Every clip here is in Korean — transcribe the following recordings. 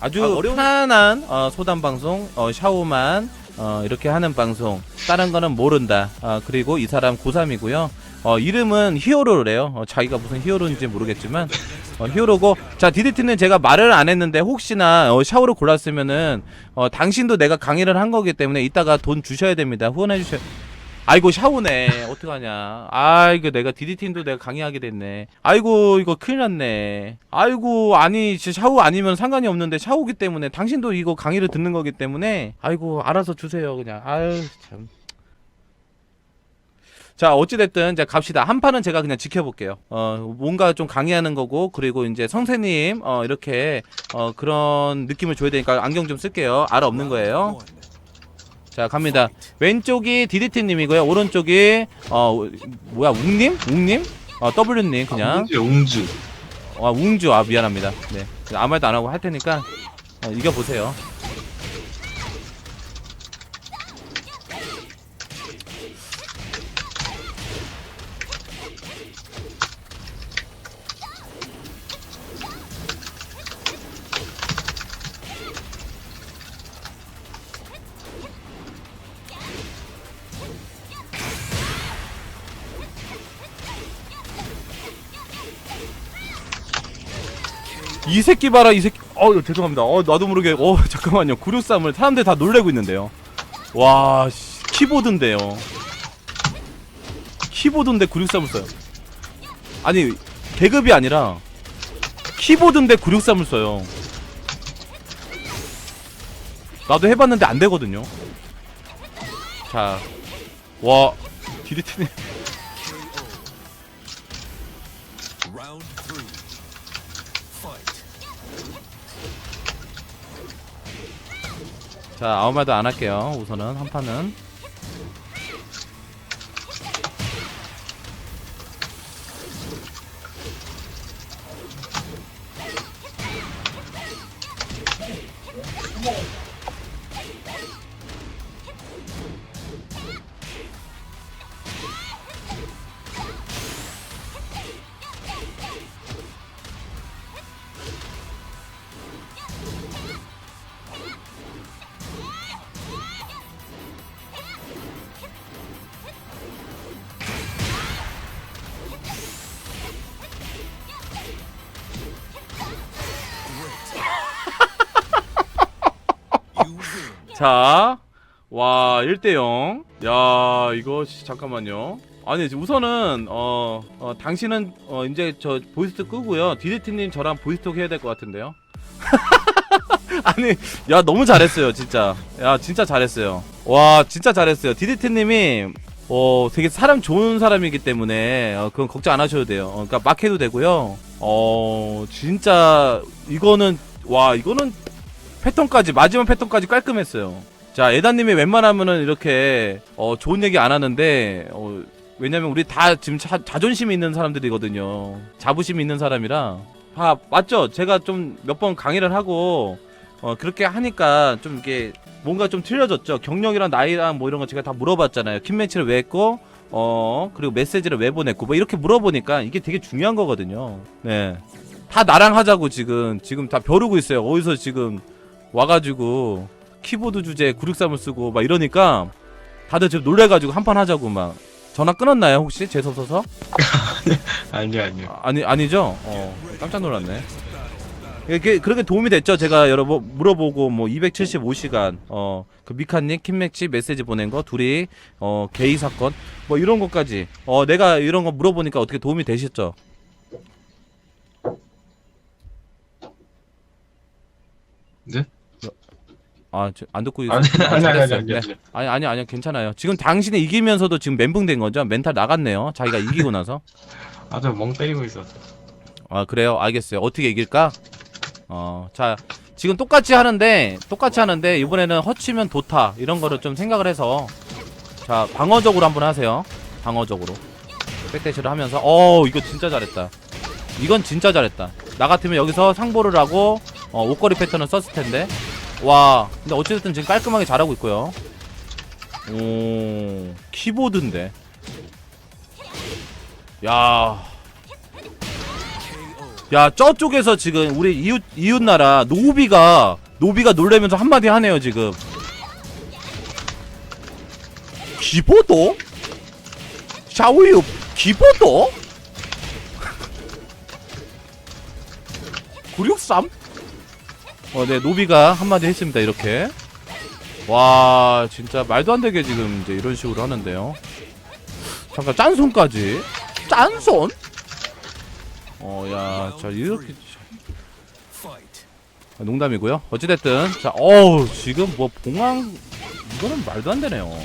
아주 아, 어려운- 편안한 어, 소담 방송, 어, 샤오만 어, 이렇게 하는 방송. 다른 거는 모른다. 아, 그리고 이 사람 고3이고요. 어, 이름은 히어로래요. 어, 자기가 무슨 히어로인지 모르겠지만 어, 히어로고 자 디디트는 제가 말을 안 했는데 혹시나 어, 샤오를 골랐으면은 어, 당신도 내가 강의를 한 거기 때문에 이따가 돈 주셔야 됩니다. 후원해 주셔. 아이고 샤오네 어떡하냐 아이고 내가 디디팀도 내가 강의하게 됐네 아이고 이거 큰일 났네 아이고 아니 샤오 아니면 상관이 없는데 샤오기 때문에 당신도 이거 강의를 듣는 거기 때문에 아이고 알아서 주세요 그냥 아유 참 자, 어찌됐든, 자, 갑시다. 한 판은 제가 그냥 지켜볼게요. 어, 뭔가 좀 강의하는 거고, 그리고 이제 선생님, 어, 이렇게, 어, 그런 느낌을 줘야 되니까 안경 좀 쓸게요. 알아 없는 거예요. 자, 갑니다. 왼쪽이 디디티님이고요. 오른쪽이, 어, 뭐야, 웅님? 웅님? 어, W님, 그냥. 웅주 웅주 아, 웅주. 아, 미안합니다. 네. 아무 말도 안 하고 할 테니까, 어, 이겨보세요. 이 새끼 봐라 이 새끼. 어 죄송합니다. 어 나도 모르게 어 잠깐만요. 963을 사람들 다 놀래고 있는데요. 와 씨, 키보드인데요. 키보드인데 963을 써요. 아니 계급이 아니라 키보드인데 963을 써요. 나도 해봤는데 안 되거든요. 자와 디리트님 자 아무 말도 안 할게요. 우선은 한 판은 자, 와, 1대0. 야, 이거, 씨, 잠깐만요. 아니, 우선은, 어, 어, 당신은, 어, 이제 저 보이스톡 끄고요. 디디트님 저랑 보이스톡 해야 될 것 같은데요? 아니, 야, 너무 잘했어요, 진짜. 야, 진짜 잘했어요. 와, 진짜 잘했어요. 디디트님이, 어, 되게 사람 좋은 사람이기 때문에, 어, 그건 걱정 안 하셔도 돼요. 어, 그니까 막 해도 되고요. 어, 진짜, 이거는, 와, 이거는 패턴까지 마지막 패턴까지 깔끔했어요. 자 에다님이 웬만하면은 이렇게 어, 좋은 얘기 안 하는데 어, 왜냐면 우리 다 지금 자, 자존심 있는 사람들이거든요. 자부심 있는 사람이라 아 맞죠? 제가 좀 몇 번 강의를 하고 어, 그렇게 하니까 좀 이게 뭔가 좀 틀려졌죠. 경력이랑 나이랑 뭐 이런 거 제가 다 물어봤잖아요. 킴매치를 왜 했고 어 그리고 메시지를 왜 보냈고 뭐 이렇게 물어보니까 이게 되게 중요한 거거든요. 네. 다 나랑 하자고 지금 지금 다 벼르고 있어요. 어디서 지금 와가지고 키보드 주제 963을 쓰고 막 이러니까 다들 지금 놀래가지고 한판 하자고 막 전화 끊었나요 혹시 재수 없어서? 아니요 아니요 아, 아니 아니죠? 어 깜짝 놀랐네. 이게 그렇게 도움이 됐죠. 제가 여러 번 물어보고 뭐 275시간 어그 미카님 킴맥치 메시지 보낸 거 둘이 어 게이 사건 뭐 이런 것까지 어 내가 이런 거 물어보니까 어떻게 도움이 되셨죠? 네? 아, 저, 안 듣고 아니 있- 아, 아니 아니. 아니 네. 아니 아니 아니 아니요 괜찮아요. 지금 당신이 이기면서도 지금 멘붕 된 거죠? 멘탈 나갔네요. 자기가 이기고 나서. 아주 멍 때리고 있었어 아 그래요. 알겠어요. 어떻게 이길까? 어, 자 지금 똑같이 하는데 똑같이 하는데 이번에는 허치면 도타 이런 거를 좀 생각을 해서 자 방어적으로 한번 하세요. 방어적으로 백대시를 하면서 어 이거 진짜 잘했다. 이건 진짜 잘했다. 나 같으면 여기서 상보를 하고 어, 옷걸이 패턴을 썼을 텐데 와 근데 어쨌든 지금 깔끔하게 잘하고 있고요. 오 키보드인데 야 야 저쪽에서 지금 우리 이웃 이웃 나라 노비가 노비가 놀래면서 한마디 하네요 지금. 기보도? 샤오유 기보도? 963? 어, 네, 노비가 한마디 했습니다, 이렇게. 와, 진짜 말도 안 되게 지금 이제 이런 식으로 하는데요. 잠깐, 짠손까지? 짠손? 어, 야, 자, 이렇게. 아, 농담이고요. 어찌됐든, 자, 어우, 지금 뭐, 봉황, 이거는 말도 안 되네요.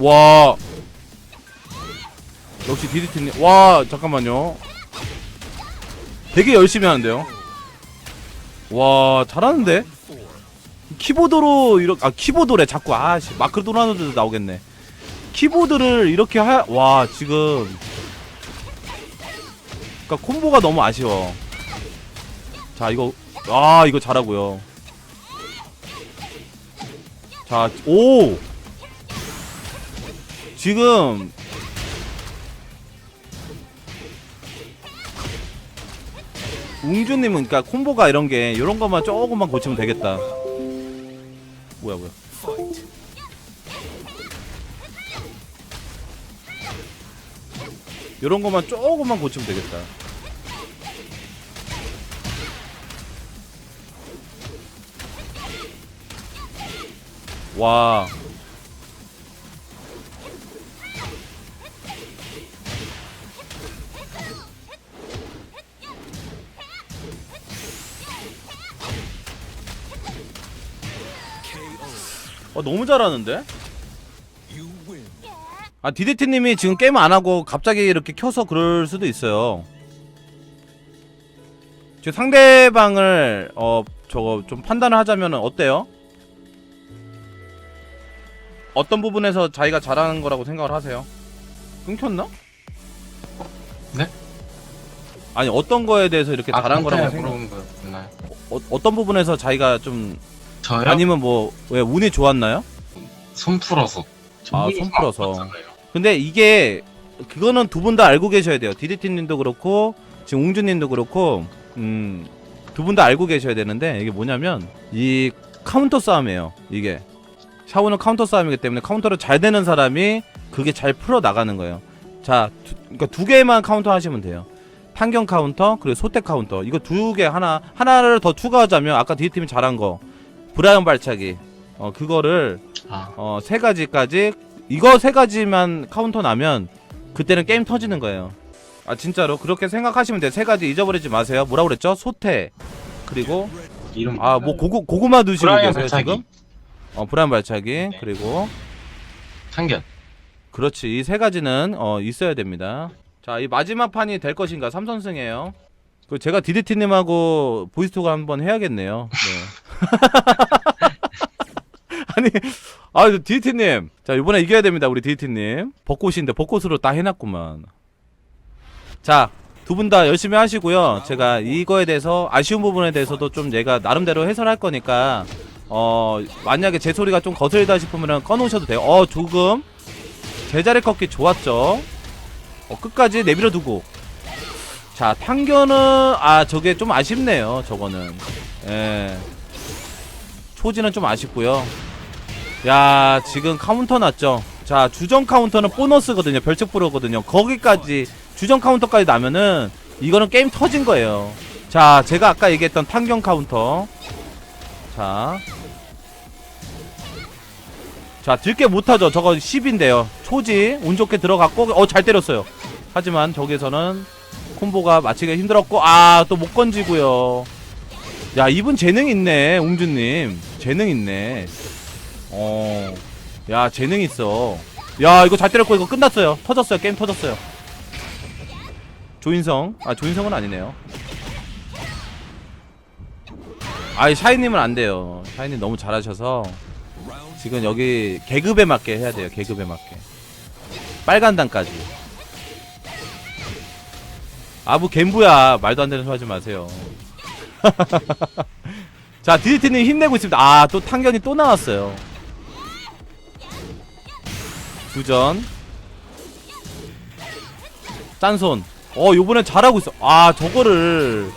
와. 역시 디디트님. 와, 잠깐만요. 되게 열심히 하는데요. 와, 잘하는데? 키보드로 이렇게 아 키보드래 자꾸 아씨 마크 도나노도 나오겠네 키보드를 이렇게 하 와 지금 그러니까 콤보가 너무 아쉬워 자 이거 아 이거 잘하고요 자오 지금 웅주님은 그러니까 콤보가 이런 게 이런 것만 조금만 고치면 되겠다 뭐야 뭐야. 이런 것만 조금만 고치면 되겠다. 와. 어, 너무 잘하는데? 아 디디티님이 지금 게임 안 하고 갑자기 이렇게 켜서 그럴 수도 있어요. 지금 상대방을 어 저거 좀 판단을 하자면 어때요? 어떤 부분에서 자기가 잘하는 거라고 생각을 하세요? 끊겼나? 네? 아니 어떤 거에 대해서 이렇게 아, 잘한 거라고 생각? 물어본 거였나요? 어, 어떤 부분에서 자기가 좀 저요? 아니면 뭐 왜 운이 좋았나요? 손 풀어서. 아, 손 풀어서. 맞잖아요. 근데 이게 그거는 두 분 다 알고 계셔야 돼요. 디디티님도 그렇고 지금 웅주님도 그렇고 음, 두 분 다 알고 계셔야 되는데 이게 뭐냐면 이 카운터 싸움이에요. 이게 샤오는 카운터 싸움이기 때문에 카운터를 잘 되는 사람이 그게 잘 풀어 나가는 거예요. 자, 두, 그러니까 두 개만 카운터 하시면 돼요. 판경 카운터 그리고 소태 카운터 이거 두 개 하나 하나를 더 추가하자면 아까 디디팀이 잘한 거 브라이언 발차기 어 그거를 아, 어, 세 가지까지 이거 세 가지만 카운터 나면 그때는 게임 터지는 거예요. 아 진짜로 그렇게 생각하시면 돼요. 세 가지 잊어버리지 마세요. 뭐라 그랬죠? 소태 그리고 이름. 아 뭐 고구 고구마 드시고 브라이언 계세요 발차기. 지금? 어 브라이언 발차기 그리고 상견. 그렇지 이 세 가지는 어 있어야 됩니다. 자 이 마지막 판이 될 것인가 삼선승이에요. 그 제가 디디티님하고 보이스톡 한번 해야겠네요. 네. 아니 아 디디티님 자 이번에 이겨야 됩니다 우리 디디티님 벚꽃인데 벚꽃으로 딱 해놨구만. 자 두 분 다 열심히 하시고요. 제가 이거에 대해서 아쉬운 부분에 대해서도 좀 얘가 나름대로 해설할 거니까 어 만약에 제 소리가 좀 거슬리다 싶으면 꺼놓으셔도 돼요. 어 조금 제자리 꺾기 좋았죠. 어, 끝까지 내밀어 두고. 자, 판견은 아 저게 좀 아쉽네요. 저거는. 예. 초지는 좀 아쉽고요. 야, 지금 카운터 났죠. 자, 주전 카운터는 보너스거든요. 별책 프로거든요. 거기까지 주전 카운터까지 나면은 이거는 게임 터진 거예요. 자, 제가 아까 얘기했던 판경 카운터. 자, 자, 들게 못하죠. 저거 10인데요. 초지, 운 좋게 들어갔고, 어, 잘 때렸어요. 하지만 저기서는 콤보가 맞히기가 힘들었고, 아, 또 못 건지고요. 야, 이분 재능 있네, 웅주님. 재능 있네. 어, 야, 재능 있어. 야, 이거 잘 때렸고, 이거 끝났어요. 터졌어요. 게임 터졌어요. 조인성. 아, 조인성은 아니네요. 아이, 샤이님은 안 돼요. 샤이님 너무 잘하셔서. 지금 여기 계급에 맞게 해야 돼요. 계급에 맞게. 빨간 단까지. 아부 갬부야. 말도 안 되는 소리 하지 마세요. 자 디디티님 힘내고 있습니다. 아또 탕견이 또 나왔어요. 두전. 짠손. 어 요번에 잘하고 있어. 아 저거를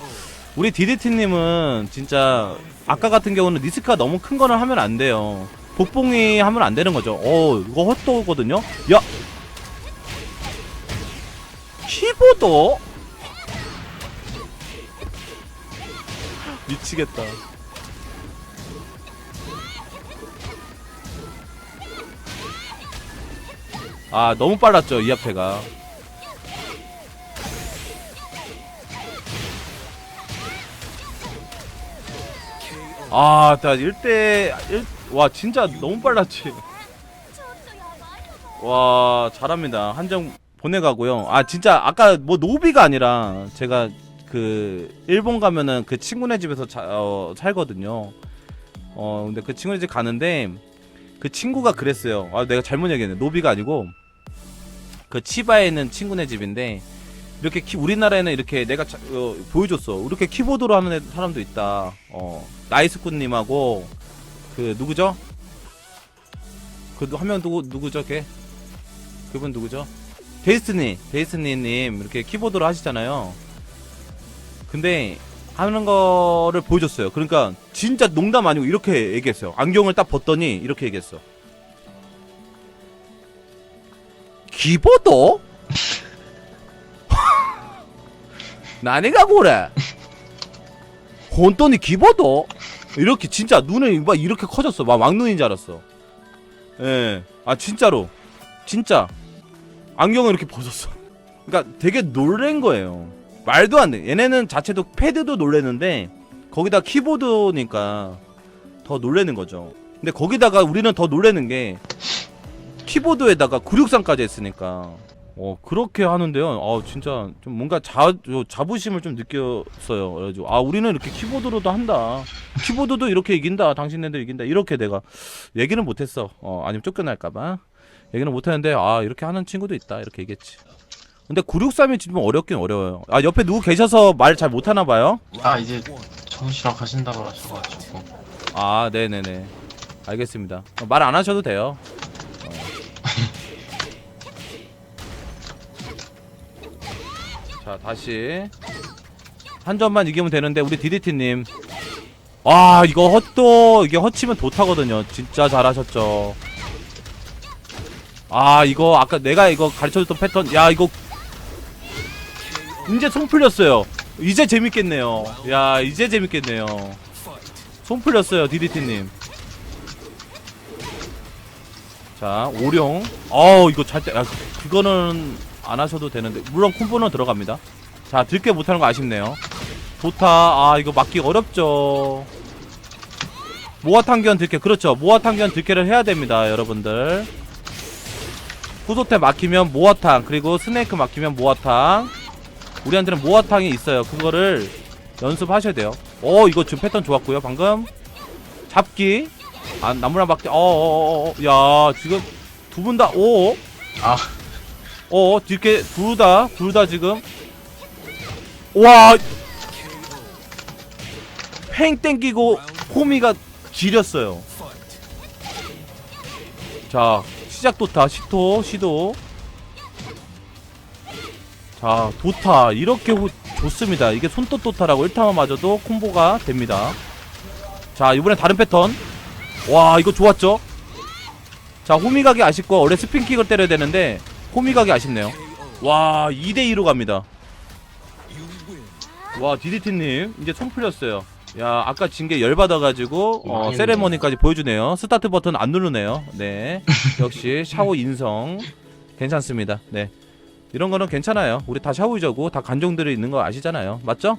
우리 디디티님은 진짜 아까 같은 경우는 리스크가 너무 큰 거는 하면 안 돼요. 복봉이 하면 안 되는 거죠. 어 이거 헛도거든요. 야! 키보드 미치겠다 아 너무 빨랐죠 이 앞에가 아, 나 1대 1, 와 진짜 너무 빨랐지. 와 잘합니다. 한정 보내가고요. 아 진짜 아까 뭐 노비가 아니라 제가 그 일본 가면은 그 친구네 집에서 자, 어, 살거든요. 어 근데 그 친구네 집 가는데 그 친구가 그랬어요. 아 내가 잘못 얘기했네. 노비가 아니고 그 치바에 있는 친구네 집인데 이렇게 키, 우리나라에는 이렇게 내가 자- 어, 보여줬어. 이렇게 키보드로 하는 애- 사람도 있다. 어 나이스꾼님하고 그 누구죠? 그 한 명 누구 누구죠? 걔 그분 누구죠? 데이스니 데이스니님 이렇게 키보드로 하시잖아요. 근데 하는 거를 보여줬어요. 그러니까 진짜 농담 아니고 이렇게 얘기했어요. 안경을 딱 벗더니 이렇게 얘기했어. 키보드? 나니가 그래? 혼돈이 키보드? 이렇게 진짜 눈에 막 이렇게 커졌어. 막 왕눈인 줄 알았어. 예. 아 진짜로. 진짜. 안경을 이렇게 벗었어. 그러니까 되게 놀란 거예요. 말도 안 돼. 얘네는 자체도 패드도 놀래는데 거기다 키보드니까 더 놀래는 거죠. 근데 거기다가 우리는 더 놀래는 게 키보드에다가 963까지 했으니까 어 그렇게 하는데요. 아 진짜 좀 뭔가 자저 자부심을 좀 느꼈어요. 그래가지고 아 우리는 이렇게 키보드로도 한다. 키보드도 이렇게 이긴다. 당신네들 이긴다. 이렇게 내가 얘기는 못했어. 어 아니면 쫓겨날까봐 얘기는 못했는데 아 이렇게 하는 친구도 있다. 이렇게 얘기했지. 근데 963이 좀 어렵긴 어려워요. 아 옆에 누구 계셔서 말 잘 못하나 봐요. 아 이제 저우시러 가신다고 하셔가지고 아 네네네. 알겠습니다. 어, 말안 하셔도 돼요. 어. 자 다시 한 점만 이기면 되는데 우리 디디티님 아 이거 헛도 이게 헛치면 도타거든요 진짜 잘하셨죠 아 이거 아까 내가 이거 가르쳐줬던 패턴 야 이거 이제 손 풀렸어요. 이제 재밌겠네요. 야 이제 재밌겠네요. 손 풀렸어요 디디티님. 자 오룡. 어 이거 잘 때 야, 그거는 안 하셔도 되는데. 물론 콤보는 들어갑니다. 자 들게 못하는 거 아쉽네요. 도타 아 이거 막기 어렵죠. 모아탕견 들게 그렇죠. 모아탕견 들게를 해야 됩니다 여러분들. 후소태 막히면 모아탕 그리고 스네이크 막히면 모아탕 우리한테는 모아탕이 있어요. 그거를 연습하셔야 돼요. 어 이거 지금 패턴 좋았고요 방금. 잡기. 아 나무랑 박기. 어어 어 야 지금 두 분 다 오. 아. 어 뒤게 둘 다 둘 다 지금. 와. 팽 땡기고 호미가 지렸어요. 자 시작 도타 시토 시도 자 도타. 이렇게 호, 좋습니다. 이게 손톱 도타라고 1타만 맞아도 콤보가 됩니다. 자 이번엔 다른 패턴. 와 이거 좋았죠? 자 호미각이 아쉽고 원래 스핀킥을 때려야 되는데 호미각이 아쉽네요. 와 2대2로 갑니다. 와 디디티님 이제 손 풀렸어요. 야 아까 진 게 열받아가지고 어, 망했네. 세레머니까지 보여주네요. 스타트 버튼 안 누르네요. 네. 역시 샤오 인성. 괜찮습니다. 네 이런 거는 괜찮아요 우리 다 샤오이저고 다 간종들이 있는 거 아시잖아요 맞죠?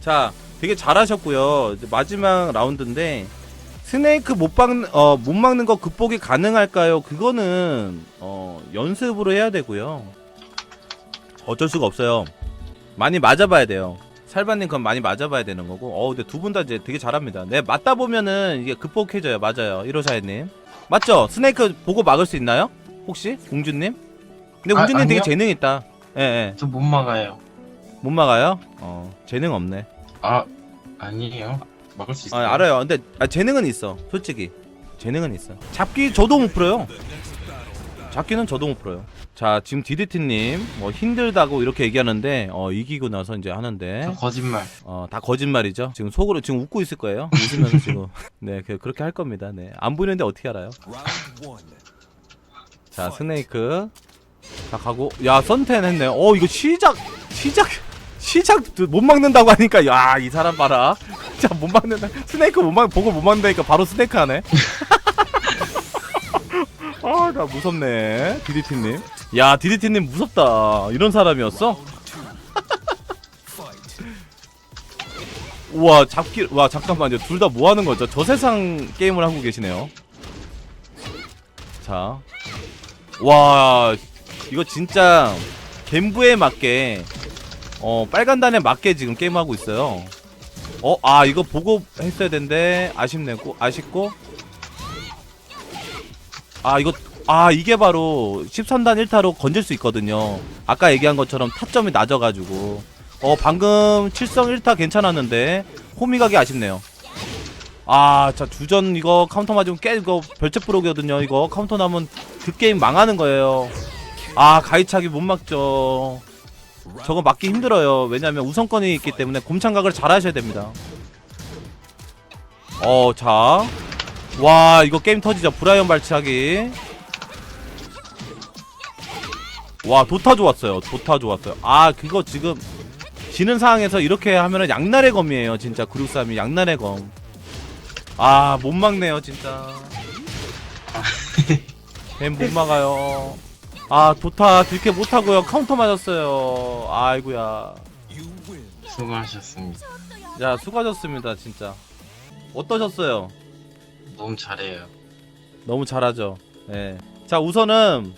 자 되게 잘하셨고요 마지막 라운드인데 스네이크 못 막는 어, 못 막는 거 극복이 가능할까요? 그거는 어, 연습으로 해야 되고요 어쩔 수가 없어요 많이 맞아봐야 돼요. 살바님 그건 많이 맞아봐야 되는 거고. 어, 근데 두 분 다 이제 되게 잘합니다. 네, 맞다 보면은 이게 극복해져요. 맞아요. 1호사님. 맞죠? 스네이크 보고 막을 수 있나요? 혹시? 웅주님? 근데 아, 웅주님 되게 아니요. 재능 있다. 예, 예. 저 못 막아요 못 막아요? 어, 재능 없네. 아 아니에요 막을 수 아, 있어요. 알아요. 근데 아, 재능은 있어. 솔직히 재능은 있어. 잡기 저도 못 풀어요. 잡기는 저도 못 풀어요. 자 지금 디디티님 뭐 힘들다고 이렇게 얘기하는데 어 이기고 나서 이제 하는데 다 거짓말. 어 다 거짓말이죠. 지금 속으로 지금 웃고 있을 거예요. 웃으면서 지금 네 그- 그렇게 할 겁니다. 네 안 보이는데 어떻게 알아요? 자 스네이크 자 가고 야 선텐 했네. 어 이거 시작 시작 시작 못 막는다고 하니까 야 이 사람 봐라. 진짜 못 막는다. 스네이크 못 막, 보고 못 막는다니까 바로 스네이크 하네. 아, 나 무섭네. 디디티님. 야, 디디티님 무섭다. 이런 사람이었어? 우와, 잡기, 와, 잠깐만요. 둘 다 뭐 하는 거죠? 저 세상 게임을 하고 계시네요. 자. 와, 이거 진짜, 갬부에 맞게, 어, 빨간 단에 맞게 지금 게임하고 있어요. 어, 아, 이거 보고 했어야 되는데, 아쉽네. 고, 아쉽고. 아, 이거, 아, 이게 바로 13단 1타로 건질 수 있거든요. 아까 얘기한 것처럼 타점이 낮아가지고. 어, 방금 7성 1타 괜찮았는데, 호미 가기 아쉽네요. 아, 자, 주전 이거 카운터 맞으면 깨, 이거 별책 부록이거든요. 이거 카운터 나면 그 게임 망하는 거예요. 아, 가이차기 못 막죠. 저거 막기 힘들어요. 왜냐면 우선권이 있기 때문에 곰창각을 잘 하셔야 됩니다. 어, 자. 와, 이거 게임 터지죠. 브라이언 발치하기. 와, 도타 좋았어요. 도타 좋았어요. 아, 그거 지금 지는 상황에서 이렇게 하면은 양날의 검이에요. 진짜 963이 양날의 검. 아, 못 막네요, 진짜. 뱀 못 막아요. 아, 도타 들게 못하고요. 카운터 맞았어요. 아이구야. 수고하셨습니다. 자, 수고하셨습니다, 진짜. 어떠셨어요? 너무 잘해요. 너무 잘하죠. 예. 자, 우선은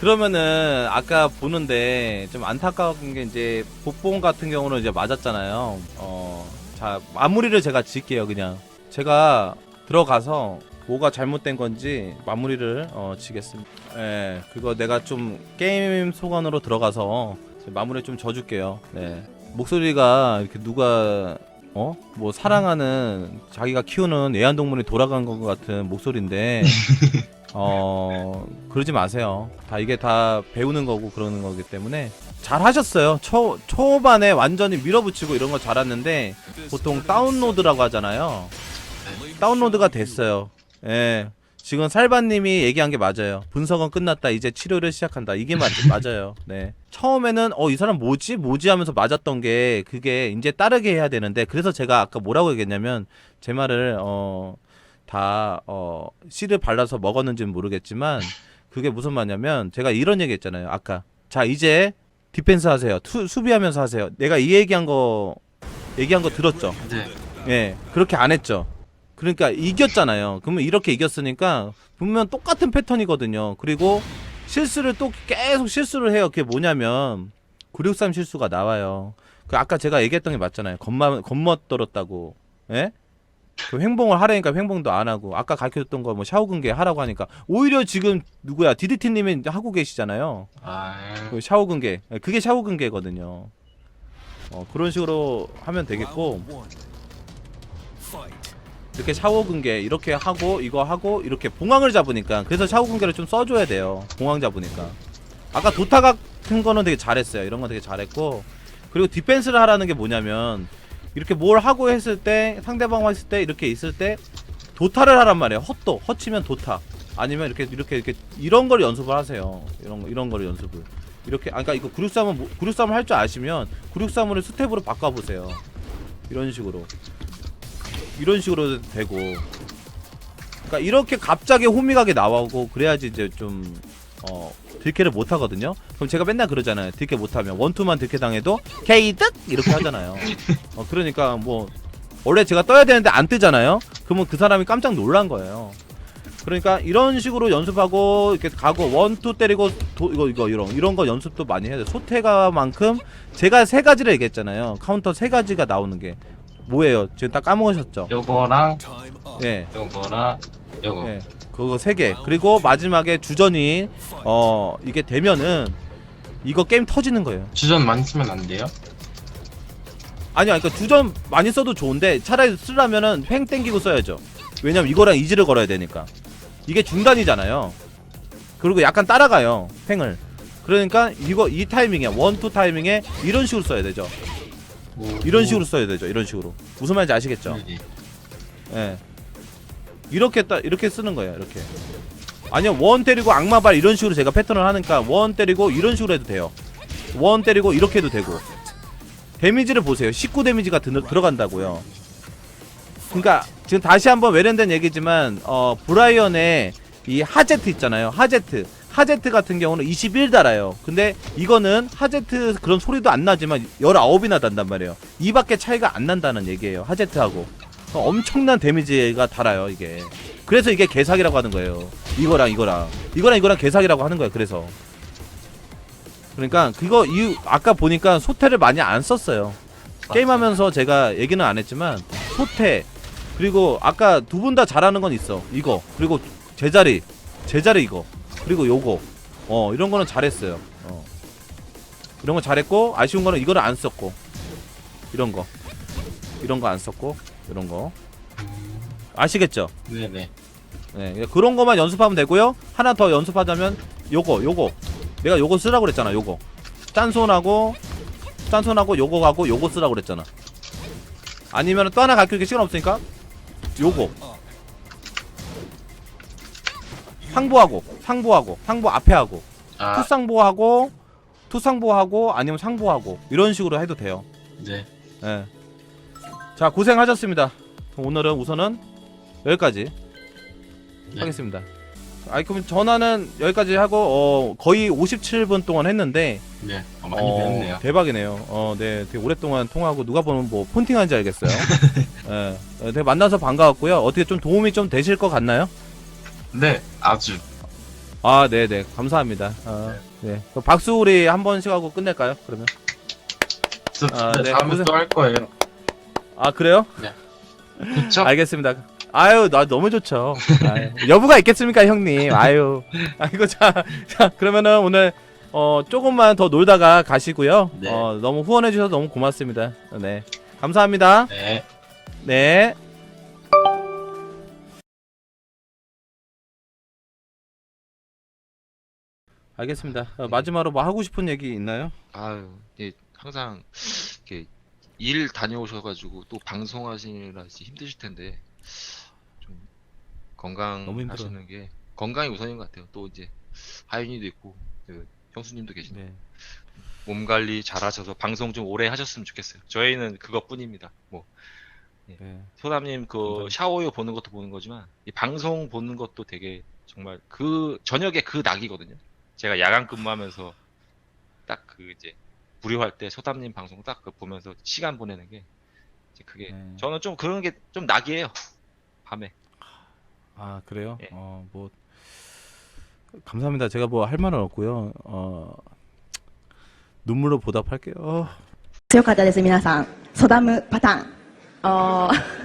그러면은 아까 보는데 좀 안타까운 게 이제 복봉 같은 경우는 이제 맞았잖아요. 어, 자 마무리를 제가 짓게요, 그냥. 제가 들어가서 뭐가 잘못된 건지 마무리를 어, 지겠습니다. 예, 그거 내가 좀 게임 소관으로 들어가서 마무리 좀 져줄게요. 네. 목소리가 이렇게 누가 어? 뭐 사랑하는 자기가 키우는 애완동물이 돌아간 것 같은 목소리인데 어 그러지 마세요. 다 이게 다 배우는 거고 그러는 거기 때문에 잘 하셨어요. 초 초반에 완전히 밀어붙이고 이런 거 잘했는데 보통 다운로드라고 하잖아요. 다운로드가 됐어요. 예. 지금 살바님이 얘기한 게 맞아요. 분석은 끝났다. 이제 치료를 시작한다. 이게 맞, 맞아요. 네. 처음에는 어 이 사람 뭐지 뭐지 하면서 맞았던 게 그게 이제 따르게 해야 되는데 그래서 제가 아까 뭐라고 얘기했냐면 제 말을 어다 어 씨를 발라서 먹었는지는 모르겠지만 그게 무슨 말이냐면 제가 이런 얘기 했잖아요. 아까 자 이제 디펜스 하세요. 투, 수비하면서 하세요. 내가 이 얘기한 거 얘기한 거 들었죠? 네. 예, 그렇게 안 했죠. 그러니까 이겼잖아요. 그러면 이렇게 이겼으니까 분명 똑같은 패턴이거든요. 그리고 실수를 또 계속 실수를 해요. 그게 뭐냐면 963 실수가 나와요. 그 아까 제가 얘기했던 게 맞잖아요. 겁마 겁먹 떨었다고. 예? 그 횡봉을 하라니까 횡봉도 안 하고 아까 가르쳐줬던 거 뭐 샤오근계 하라고 하니까 오히려 지금 누구야 디디티님이 하고 계시잖아요. 아, 그 샤오근계 그게 샤오근계거든요. 어, 그런 식으로 하면 되겠고. 이렇게 샤워 근개 이렇게 하고 이거 하고 이렇게 봉황을 잡으니까 그래서 샤워 근개를 좀 써줘야 돼요. 봉황 잡으니까. 아까 도타 같은 거는 되게 잘했어요. 이런 거 되게 잘했고. 그리고 디펜스를 하라는 게 뭐냐면 이렇게 뭘 하고 했을 때 상대방 했을 때 이렇게 있을 때 도타를 하란 말이에요. 헛도 헛치면 도타. 아니면 이렇게 이렇게 이렇게 이런 걸 연습을 하세요. 이런 거 이런 거를 연습을. 이렇게 아 그러니까 이거 963은 963을 할 줄 아시면 963을 스텝으로 바꿔 보세요. 이런 식으로 이런 식으로 되고 그러니까 이렇게 갑자기 호미각이 나오고 그래야지 이제 좀 어, 딜캐를 못 하거든요. 그럼 제가 맨날 그러잖아요. 딜캐 못 하면 원투만 딜캐 당해도 케이득 이렇게 하잖아요. 어, 그러니까 뭐 원래 제가 떠야 되는데 안 뜨잖아요. 그러면 그 사람이 깜짝 놀란 거예요. 그러니까 이런 식으로 연습하고 이렇게 가고 원투 때리고 도, 이거 이거 이런 이런 거 연습도 많이 해야 돼. 소태가만큼 제가 세 가지를 얘기했잖아요. 카운터 세 가지가 나오는 게 뭐예요? 지금 딱 까먹으셨죠? 요거랑 up. 예. 요거랑 요거. 예. 그거 세 개. 그리고 마지막에 주전이. 어 이게 되면은 이거 게임 터지는 거예요. 주전 많이 쓰면 안 돼요? 아니요, 그러니까 두점 많이 써도 좋은데 차라리 쓰려면은 횡 땡기고 써야죠. 왜냐면 이거랑 이지를 걸어야 되니까. 이게 중단이잖아요. 그리고 약간 따라가요, 횡을. 그러니까 이거 이 타이밍에 원투 타이밍에 이런 식으로 써야 되죠. 이런 식으로 써야 되죠. 이런 식으로. 무슨 말인지 아시겠죠? 네. 예. 이렇게 따 이렇게 쓰는 거예요. 이렇게. 아니요, 원 때리고 악마발 이런 식으로 제가 패턴을 하니까 원 때리고 이런 식으로 해도 돼요. 원 때리고 이렇게 해도 되고. 데미지를 보세요. 19 데미지가 드, 들어간다고요. 그러니까 지금 다시 한번 외련된 얘기지만 어 브라이언의 이 하제트 있잖아요. 하제트. 하제트 같은 경우는 21 달아요. 근데 이거는 하제트 그런 소리도 안 나지만 19이나 단단 말이에요. 이 밖에 차이가 안 난다는 얘기예요. 하제트하고. 어, 엄청난 데미지가 달아요, 이게. 그래서 이게 개사기라고 하는 거예요. 이거랑 이거랑. 이거랑 이거랑 개사기라고 하는 거예요. 그래서. 그러니까 그거 이 아까 보니까 소태를 많이 안 썼어요. 게임하면서 제가 얘기는 안 했지만 소태 그리고 아까 두 분 다 잘하는 건 있어. 이거 그리고 제자리 제자리 이거 그리고 요거 어 이런 거는 잘했어요. 어 이런 거 잘했고 아쉬운 거는 이거를 안 썼고 이런 거 이런 거 안 썼고 이런 거 아시겠죠? 네네. 네, 그런 거만 연습하면 되고요. 하나 더 연습하자면 요거, 요거. 내가 요거 쓰라고 그랬잖아. 요거. 짠손하고 짠손하고 요거 가고 요거 쓰라고 그랬잖아. 아니면 또 하나 가르칠 게 시간 없으니까 요거. 상부하고 상부하고 상부 앞에 하고 아, 투상부하고 투상부하고 아니면 상부하고 이런 식으로 해도 돼요. 네. 예. 자 고생하셨습니다. 오늘은 우선은 여기까지 네. 하겠습니다. 아이 그럼 전화는 여기까지 하고 어 거의 57분 동안 했는데 네. 어, 많이 어, 배웠네요. 대박이네요. 어, 네, 되게 오랫동안 통화하고 누가 보면 뭐 폰팅하는지 알겠어요. 예, 어, 되게 만나서 반가웠고요. 어떻게 좀 도움이 좀 되실 것 같나요? 네. 아주. 아, 네, 네, 감사합니다. 아, 네, 그럼 박수 우리 한 번씩 하고 끝낼까요? 그러면 저 아, 진짜 네, 다음에 또 할 거예요. 아 그래요? 그쵸? 알겠습니다. 아유, 나 너무 좋죠. 아유, 여부가 있겠습니까, 형님? 아유, 아이고 자, 자 그러면은 오늘 어 조금만 더 놀다가 가시고요. 네. 어 너무 후원해 주셔서 너무 고맙습니다. 네, 감사합니다. 네. 네. 알겠습니다. 어, 마지막으로 뭐 하고 싶은 얘기 있나요? 아유, 예, 항상 이렇게 일 다녀오셔가지고 또 방송하시느라 힘드실 텐데 좀 너무 힘들어요. 건강하시는 게 건강이 우선인 것 같아요. 또 이제 하윤이도 있고 그 형수님도 계신데 네. 몸 관리 잘하셔서 방송 좀 오래 하셨으면 좋겠어요. 저희는 그것뿐입니다. 뭐 네. 소담님 그 감사합니다. 샤워요 보는 것도 보는 거지만 이 방송 보는 것도 되게 정말 그 저녁에 그 낙이거든요. 제가 야간 근무하면서 딱 그 이제 무료할 때 소담님 방송 딱 그 보면서 시간 보내는 게 이제 그게 네. 저는 좀 그런 게 좀 낙이에요. 밤에. 아 그래요? 예. 어 뭐 감사합니다. 제가 뭐 할 말은 없고요. 어 눈물로 보답할게요. 어. 強かったです皆さんソダムパターンあー